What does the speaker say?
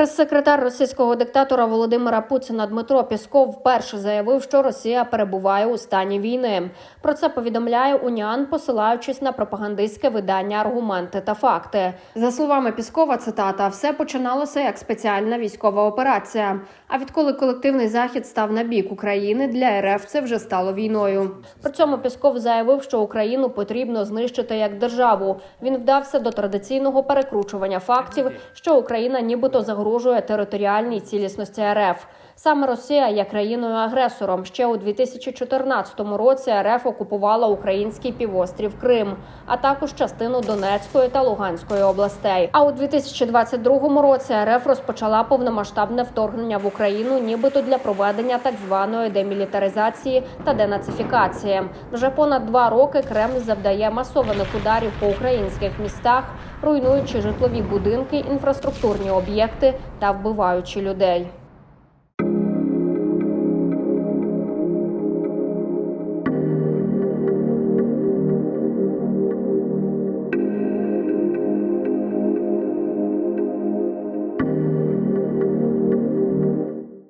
Прес-секретар російського диктатора Володимира Путіна Дмитро Пісков вперше заявив, що Росія перебуває у стані війни. Про це повідомляє Уніан, посилаючись на пропагандистське видання аргументи та факти. За словами Піскова, цитата все починалося як спеціальна військова операція. А відколи колективний захід став на бік України, для РФ це вже стало війною. При цьому Пісков заявив, що Україну потрібно знищити як державу. Він вдався до традиційного перекручування фактів, що Україна нібито загрожує територіальній цілісності РФ. Саме Росія є країною-агресором. Ще у 2014 році РФ окупувала український півострів Крим, а також частину Донецької та Луганської областей. А у 2022 році РФ розпочала повномасштабне вторгнення в Україну, нібито для проведення так званої демілітаризації та денацифікації. Вже понад два роки Кремль завдає масованих ударів по українських містах, руйнуючи житлові будинки, інфраструктурні об'єкти та вбиваючи людей.